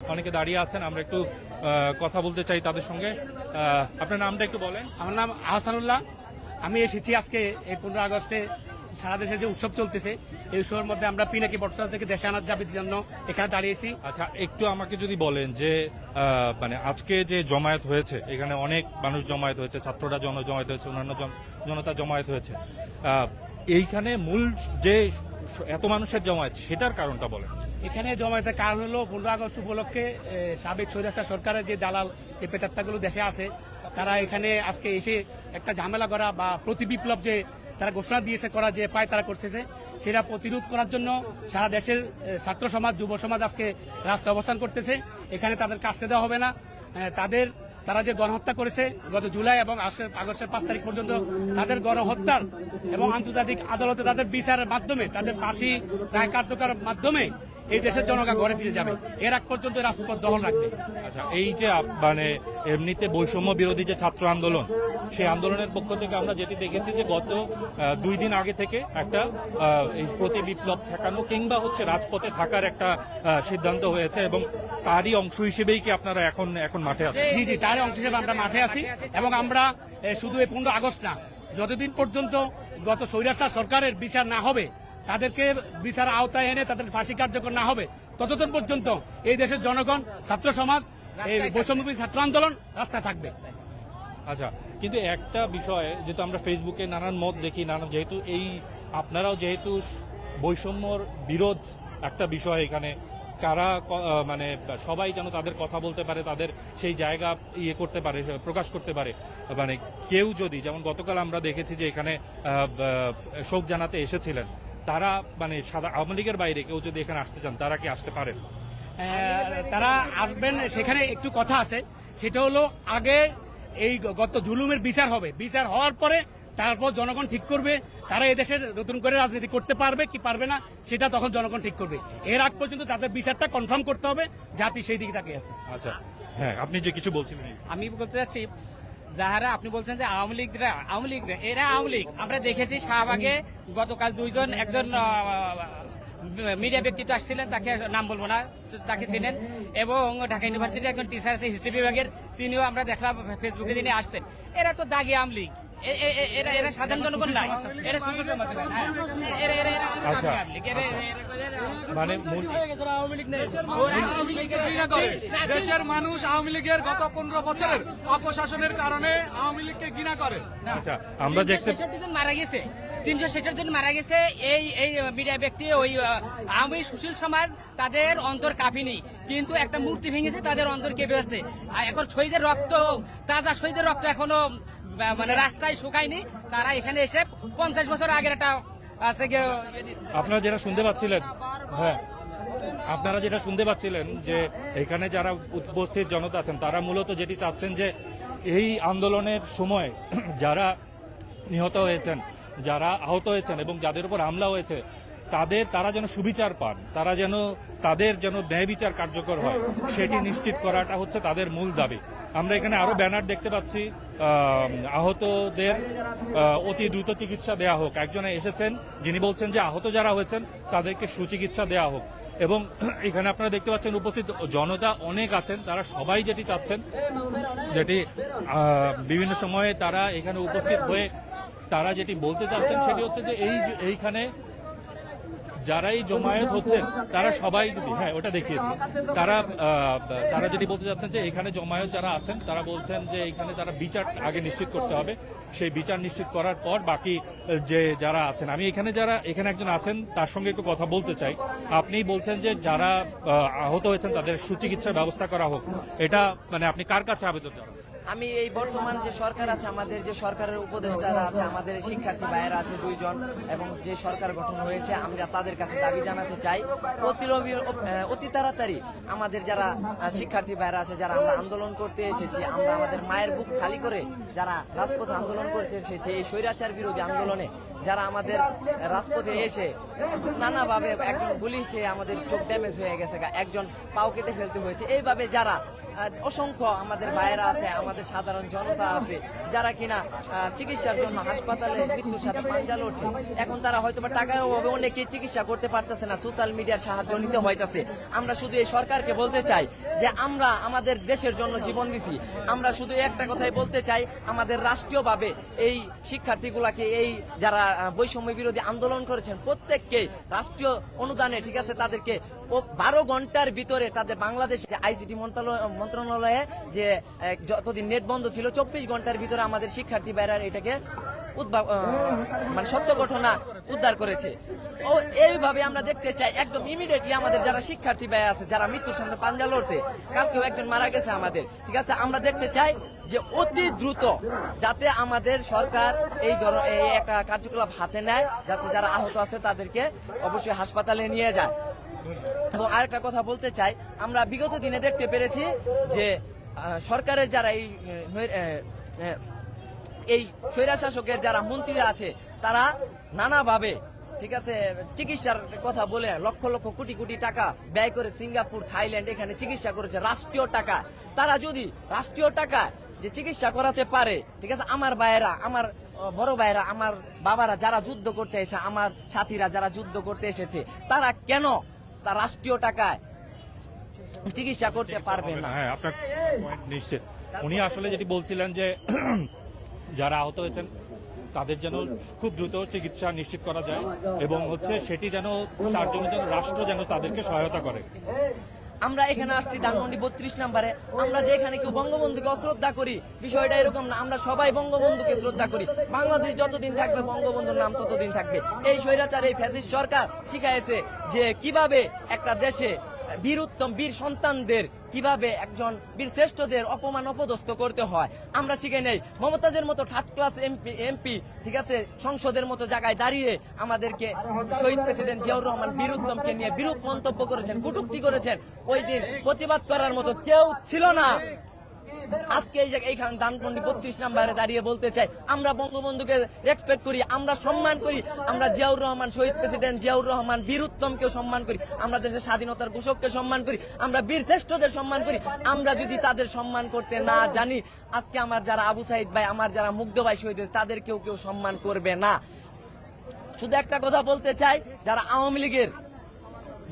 অনেকে দাঁড়িয়ে আছেন আমরা একটু কথা বলতে চাই তাদের সঙ্গে। আপনার নামটা একটু বলেন। আমার নাম আহসানুল্লাহ। আমি এসেছি আজকে এই পনেরো আগস্টে। সারা দেশে যে উৎসব চলতেছে এই উৎসবের মধ্যে আমরা পিনাকি বটতলা থেকে দেশে আনার দাবির জন্য এখানে দাঁড়িয়েছি। আচ্ছা একটু আমাকে যদি বলেন যে আহ, মানে আজকে যে জমায়েত হয়েছে এখানে অনেক মানুষ জমায়েত হয়েছে ছাত্ররা জন জমায়েত হয়েছে অন্যান্য জনতা জমায়েত হয়েছে। আহ, এইখানে মূল যে এত মানুষের জমায়েত, সেটার কারণটা বলেন। এখানে জমায়েতের কারণ হলো পনেরো আগস্ট উপলক্ষে সাবেক সৈরাসা সরকারের যে দালাল এই পেতাত্তাগুলো দেশে আছে, তারা এখানে আজকে এসে একটা ঝামেলা করা বা প্রতি বিপ্লব যে তারা ঘোষণা দিয়েছে করা যে পায় তারা করতেছে, সেটা প্রতিরোধ করার জন্য সারা দেশের ছাত্র সমাজ, যুব সমাজ আজকে রাস্তায় অবস্থান করতেছে। এখানে তাদেরকে আসতে দেওয়া হবে না। তাদের তারা যে গণহত্যা করেছে গত জুলাই এবং আগস্টের- পাঁচ তারিখ পর্যন্ত তাদের গণহত্যার এবং আন্তর্জাতিক আদালতে তাদের বিচারের মাধ্যমে, তাদের ফাঁসি রায় কার্যকরের মাধ্যমে এই দেশের জনগণ ঘরে ফিরে যাবে। এর আগ পর্যন্ত রাজপথ দখল রাখবে। আচ্ছা এই যে মানে এমনিতে বৈষম্য বিরোধী যে ছাত্র আন্দোলন সেই আন্দোলনের পক্ষ থেকে আমরা যেটি দেখেছি যে গত দুই দিন আগে থেকে একটা এই প্রতি বিপ্লব ঠেকানো কিংবা হচ্ছে রাজপথে থাকার একটা সিদ্ধান্ত হয়েছে এবং তারই অংশ হিসেবেই কি আপনারা এখন এখন মাঠে আছেন? জি জি তার অংশ হিসেবে আমরা মাঠে আছি এবং আমরা শুধু এই পনেরো আগস্ট না যতদিন পর্যন্ত গত স্বৈরাচার সরকারের বিচার না হবে তাদেরকে বিচার আওতায় এনে তাদের ফাঁসি কার্যকর না হবে। ততদিন পর্যন্ত এই দেশের জনগণ ছাত্র সমাজ এই বৈষম্যবী ছাত্র আন্দোলন রাস্তায় থাকবে। আচ্ছা কিন্তু একটা বিষয় যেহেতু আমরা ফেসবুকে নানান মত দেখি নানান যেহেতু এই আপনারাও যেহেতু বৈষম্যর বিরোধ একটা বিষয় এখানে কারা মানে সবাই যেন তাদের কথা বলতে পারে তাদের সেই জায়গা ইয়ে করতে পারে প্রকাশ করতে পারে। মানে কেউ যদি যেমন গতকাল আমরা দেখেছি যে এখানে শোক জানাতে এসেছিলেন তারা মানে সাদা আওয়ামী লীগের বাইরে কেউ যদি এখানে আসতে চান তারা কি আসতে পারেন? তারা আসবেন সেখানে একটু কথা আছে। সেটা হলো আগে এই গত জুলুমের বিচার হবে। বিচার হওয়ার পরে তারপর জনগণ ঠিক করবে তারা এদেশের নতুন করে রাজনীতি করতে পারবে কি পারবে না সেটা তখন জনগণ ঠিক করবে। এর আগ পর্যন্ত তাদের বিচারটা কনফার্ম করতে হবে জাতি সেই দিকে তাকিয়ে আছে। আচ্ছা। হ্যাঁ আপনি যে কিছু বলছিলেন। আমি বলতে চাচ্ছি যাহারা আপনি বলছেন যে আওয়ামী লীগরা, আওয়ামী লীগ এরা আওয়ামী লীগ। আমরা দেখেছি শাহবাগে গতকাল দুইজন, একজন মিডিয়া ব্যক্তিত্ব আসছিলেন, তাকে নাম বলব না, তাকে চিনেন। এবং ঢাকা ইউনিভার্সিটির একজন টিচার আছে হিস্ট্রি বিভাগের, তিনিও আমরা দেখলাম ফেসবুকে তিনি আসছেন। এরা তো দাগি আওয়ামী লীগ। হ্যাঁ। আচ্ছা। মানে দেশের মানুষ আওয়ামী লীগের গত পনেরো বছরের অপশাসনের কারণে আওয়ামী লীগকে ঘৃণা করে আচ্ছা আমরা দেখতে মারা গেছে তিনশো ছেষট্টি জন মারা গেছে এই এই মিডিয়া ব্যক্তি ওই আওয়ামী সুশীল সমাজ তাদের অন্তর কাঁপিনি কিন্তু একটা মূর্তি ভেঙেছে তাদের অন্তর কেঁপে আছে আর এখন শহীদের রক্ত তাজা শহীদের রক্ত এখনও মানে রাস্তায় শুকায়নি, তারা এখানে এসে পঞ্চাশ বছর আগের একটা, আছে আপনারা যেটা শুনতে পাচ্ছিলেন হ্যাঁ আপনারা যেটা শুনতে পাচ্ছিলেন যে এখানে যারা উপস্থিত জনতা আছেন, তারা মূলত যেটি চাচ্ছেন যে এই আন্দোলনের সময় যারা নিহত হয়েছেন, যারা আহত হয়েছেন এবং যাদের উপর হামলা হয়েছে, তাদের, তারা যেন সুবিচার পান, তারা যেন, তাদের যেন ন্যায় বিচার কার্যকর হয়, সেটি নিশ্চিত করাটা হচ্ছে তাদের মূল দাবি। আমরা এখানে আরও ব্যানার দেখতে পাচ্ছি আহ, আহতদের অতি দ্রুত চিকিৎসা দেওয়া হোক। একজনে এসেছেন যিনি বলছেন যে আহত যারা হয়েছেন তাদেরকে সুচিকিৎসা দেওয়া হোক। এবং এখানে আপনারা দেখতে পাচ্ছেন উপস্থিত জনতা অনেক আছেন তারা সবাই যেটি চাচ্ছেন যেটি বিভিন্ন সময়ে তারা এখানে উপস্থিত হয়ে তারা যেটি বলতে চাচ্ছেন সেটি হচ্ছে যে এই এইখানে যারাই জমায়েত হচ্ছেন, তারা সবাই যদি হ্যাঁ ওটা দেখিয়েছি। তারা তারা যেটি বলতে চাচ্ছেন যে এখানে জমায়েত যারা আছেন, তারা বলছেন যে এখানে তারা বিচার আগে নিশ্চিত করতে হবে। সেই বিচার নিশ্চিত করার পর বাকি যে যারা আছেন। আমি এখানে যারা, এখানে একজন আছেন, তার সঙ্গে একটু কথা বলতে চাই। আপনি বলছেন যে যারা আহত হয়েছেন, তাদের সুচিকিৎসার ব্যবস্থা করা হোক। এটা মানে আপনি কার কাছে আবেদন জানাবেন আমি এই বর্তমান যে সরকার আছে, আমাদের যে সরকারের উপদেষ্টারা আছে, আমাদের শিক্ষার্থী ভাইয়েরা আছে দুইজন এবং যে সরকার গঠন হয়েছে, আমরা তাদের কাছে দাবি জানাতে চাই। অতি তাড়াতাড়ি আমাদের যারা শিক্ষার্থী ভাইয়েরা আছে, যারা আমরা আন্দোলন করতে এসেছি, আমরা আমাদের মায়ের বুক খালি করে যারা রাজপথে আন্দোলন করতে এসেছি, এই স্বৈরাচার বিরোধী আন্দোলনে যারা আমাদের রাজপথে এসে নানাভাবে একজন গুলি খেয়ে আমাদের চোখ ড্যামেজ হয়ে গেছে একজন পাও কেটে ফেলতে হয়েছে। এইভাবে যারা অসংখ্য আমাদের ভাইয়েরা আছে, আমাদের সাধারণ জনতা আছে, যারা কিনা চিকিৎসার জন্য হাসপাতালে মৃত্যুর সাথে পাঞ্জা লড়ছে। এখন তারা হয়তো বা টাকার অভাবে অনেকে চিকিৎসা করতে পারতেছে না, সোশ্যাল মিডিয়ার সাহায্য নিতে হইতেছে। আমরা শুধু এই সরকারকে বলতে চাই যে আমরা আমাদের দেশের জন্য জীবন দিছি। আমরা শুধু একটা কথাই বলতে চাই, আমাদের রাষ্ট্রীয়ভাবে এই শিক্ষার্থীগুলাকে এই যারা বৈষম্য বিরোধী আন্দোলন করেছেন, প্রত্যেককে রাষ্ট্রীয় অনুদানে ঠিক আছে, তাদেরকে বারো ঘণ্টার ভিতরে তাদের বাংলাদেশ আইসিটি মন্ত্রণালয়ে যে যতদিন নেট বন্ধ ছিল, চব্বিশ ঘণ্টার ভিতরে আমাদের শিক্ষার্থী বাইরা এটাকে মানে সত্য ঘটনা উদ্ধার করেছে। ও, এইভাবে আমরা দেখতে চাই, একদম ইমিডিয়েটলি আমাদের যারা শিক্ষার্থী ব্যয় আছে, যারা মৃত্যুর সামনে পাঞ্জা লড়ছে, কালকেও একজন মারা গেছে আমাদের, ঠিক আছে? আমরা দেখতে চাই যে অতি দ্রুত যাতে আমাদের সরকার এই ধর, এই একটা কার্যকলাপ হাতে নেয়, যাতে যারা আহত আছে তাদেরকে অবশ্যই হাসপাতালে নিয়ে যায়। এবং আরেকটা কথা বলতে চাই, আমরা বিগত দিনে দেখতে পেরেছি যে সরকারের যারা এই এই স্বৈরা শাসকের যারা মন্ত্রী আছে, তারা নানাভাবে, ঠিক আছে, চিকিৎসার কথা বলে লক্ষ লক্ষ কোটি কোটি টাকা ব্যয় করে সিঙ্গাপুর, থাইল্যান্ড এখানে চিকিৎসা করেছে, রাষ্ট্রীয় টাকা। তারা যদি রাষ্ট্রীয় টাকা যে চিকিৎসা করাতে পারে, ঠিক আছে, আমার ভাইয়েরা, আমার বড় ভাইয়েরা, আমার বাবারা যারা যুদ্ধ করতে এসেছে আমার সাথীরা যারা যুদ্ধ করতে এসেছে, তারা কেন তার রাষ্ট্রীয় টাকায় চিকিৎসা করতে পারবে না। হ্যাঁ আপনার নিশ্চিত। উনি আসলে যেটি বলছিলেন যে যারা আহত হয়েছেন তাদের যেন খুব দ্রুত চিকিৎসা নিশ্চিত করা যায় এবং হচ্ছে সেটি যেন তার জন্য যেন রাষ্ট্র যেন তাদেরকে সহায়তা করে। আমরা এখানে আসছি ধানমন্ডি বত্রিশ নাম্বারে। আমরা যে এখানে কেউ বঙ্গবন্ধুকে অশ্রদ্ধা করি, বিষয়টা এরকম না। আমরা সবাই বঙ্গবন্ধুকে শ্রদ্ধা করি। বাংলাদেশ যতদিন থাকবে, বঙ্গবন্ধুর নাম ততদিন থাকবে। এই স্বৈরাচার, এই ফ্যাসিস্ট সরকার শিখাইছে যে কীভাবে একটা দেশে বীরুত্তম বীর সন্তানদের কীভাবে একজন বীর শ্রেষ্ঠদের অপমান অপদস্থ করতে হয়? আমরা শিখে নেই। মমতাজের মতো থার্ড ক্লাস এমপি এমপি, ঠিক আছে, সংসদের মতো জায়গায় দাঁড়িয়ে আমাদেরকে শহীদ প্রেসিডেন্ট জিয়াউর রহমান বীরুত্তমকে নিয়ে বিরূপ মন্তব্য করেছেন, কটুক্তি করেছেন। ওই দিন প্রতিবাদ করার মতো কেউ ছিল না। আজকে এই এইখান দানপন্ডি বত্রিশ নাম্বারে দাঁড়িয়ে বলতে চাই আমরা বঙ্গবন্ধুকে রেসপেক্ট করি আমরা সম্মান করি আমরা জিয়াউর রহমান শহীদ প্রেসিডেন্ট জিয়াউর রহমান বীর উত্তমকেও সম্মান করি আমরা দেশের স্বাধীনতার ঘোষককে সম্মান করি আমরা বীর শ্রেষ্ঠদের সম্মান করি আমরা যদি তাদের সম্মান করতে না জানি আজকে আমার যারা আবু সাইদ ভাই আমার যারা মুগ্ধ ভাই শহীদ হয়েছে, তাদেরকেও কেউ সম্মান করবে না। শুধু একটা কথা বলতে চাই যারা আওয়ামী লীগের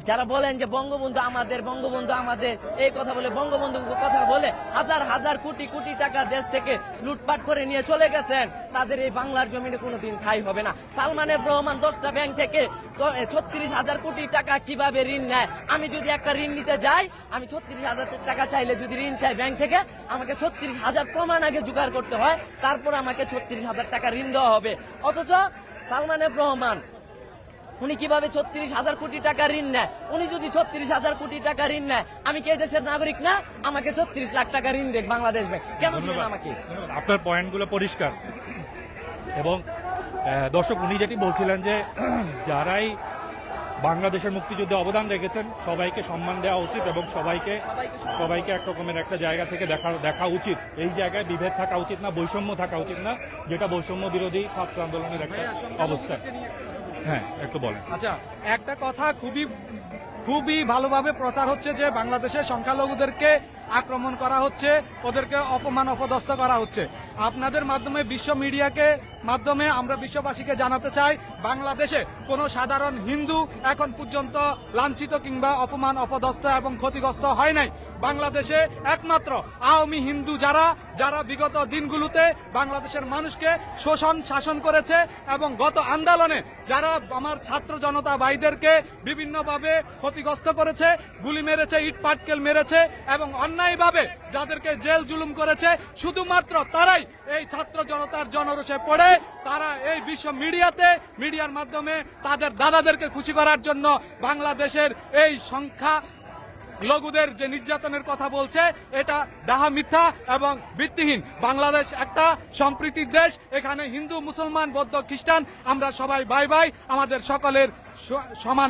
যারা বলেন যে বঙ্গবন্ধু আমাদের বঙ্গবন্ধু আমাদের, এই কথা বলে বঙ্গবন্ধু কথা বলে হাজার হাজার কোটি কোটি টাকা দেশ থেকে লুটপাট করে নিয়ে চলে গেছেন, তাদের এই বাংলার জমিনে কোনোদিন ঠাই হবে না। সালমান এফ রহমান দশটা ব্যাংক থেকে ছত্রিশ হাজার কোটি টাকা কীভাবে ঋণ নেয়? আমি যদি একটা ঋণ নিতে যাই, আমি ছত্রিশ হাজার টাকা চাইলে যদি ঋণ চাই ব্যাংক থেকে, আমাকে ছত্রিশ হাজার প্রমাণ আগে জোগাড় করতে হয়, তারপর আমাকে ছত্রিশ হাজার টাকা ঋণ দেওয়া হবে। অথচ সালমান এফ রহমান উনি কীভাবে ছত্রিশ হাজার কোটি টাকা ঋণ নেয়? উনি যদি ছত্রিশ হাজার কোটি টাকা ঋণ নেয় আমি কি দেশের নাগরিক না? আমাকে ছত্রিশ লাখ টাকা ঋণ দেখ বাংলাদেশ ব্যাংক। কেন দিবেন আমাকে। আপনার পয়েন্টগুলো পরিষ্কার। এবং দর্শক উনি যেটি বলছিলেন যে যারাই বাংলাদেশের মুক্তিযুদ্ধে অবদান রেখেছেন সবাইকে সম্মান দেওয়া উচিত এবং সবাইকে সবাইকে সম্মান- সবাইকে এক রকমের একটা জায়গা থেকে দেখা দেখা উচিত। এই জায়গায় বিভেদ থাকা উচিত না বৈষম্য থাকা উচিত না যেটা বৈষম্য বিরোধী ছাত্র আন্দোলনের একটা অবস্থা হ্যাঁ একটু বলেন। আচ্ছা একটা কথা খুবই খুবই ভালোভাবে প্রচার হচ্ছে যে বাংলাদেশের সংখ্যালঘুদেরকে আক্রমণ করা হচ্ছে, ওদেরকে অপমান অপদস্থ করা হচ্ছে। আপনাদের মাধ্যমে বিশ্ব মিডিয়াকে মাধ্যমে আমরা বিশ্ববাসীকে জানাতে চাই, বাংলাদেশে কোনো সাধারণ হিন্দু এখন পর্যন্ত লাঞ্ছিত কিংবা অপমান অপদস্থ এবং ক্ষতিগ্রস্ত হয় নাই। বাংলাদেশে একমাত্র আওয়ামী হিন্দু যারা যারা বিগত দিনগুলোতে বাংলাদেশের মানুষকে শোষণ, শাসন করেছে এবং গত আন্দোলনে যারা আমার ছাত্র জনতা ভাইদেরকে বিভিন্নভাবে ক্ষতিগ্রস্ত করেছে, গুলি মেরেছে ইট পাটকেল মেরেছে এবং অন্যায়ভাবে যাদেরকে জেল জুলুম করেছে, শুধুমাত্র তারাই এই ছাত্র জনতার জনরোষে পড়ে। তারা এই বিশ্ব মিডিয়াতে, মিডিয়ার মাধ্যমে তাদের দাদাদেরকে খুশি করার জন্য বাংলাদেশের এই সংখ্যা লঘুদের যে নির্যাতনের কথা বলছে, এটা ডাহা মিথ্যা এবং ভিত্তিহীন। বাংলাদেশ একটা সম্প্রীতির দেশ, এখানে হিন্দু, মুসলমান, বৌদ্ধ, খ্রিস্টান, আমরা সবাই বাই ভাই আমাদের সকলের সমান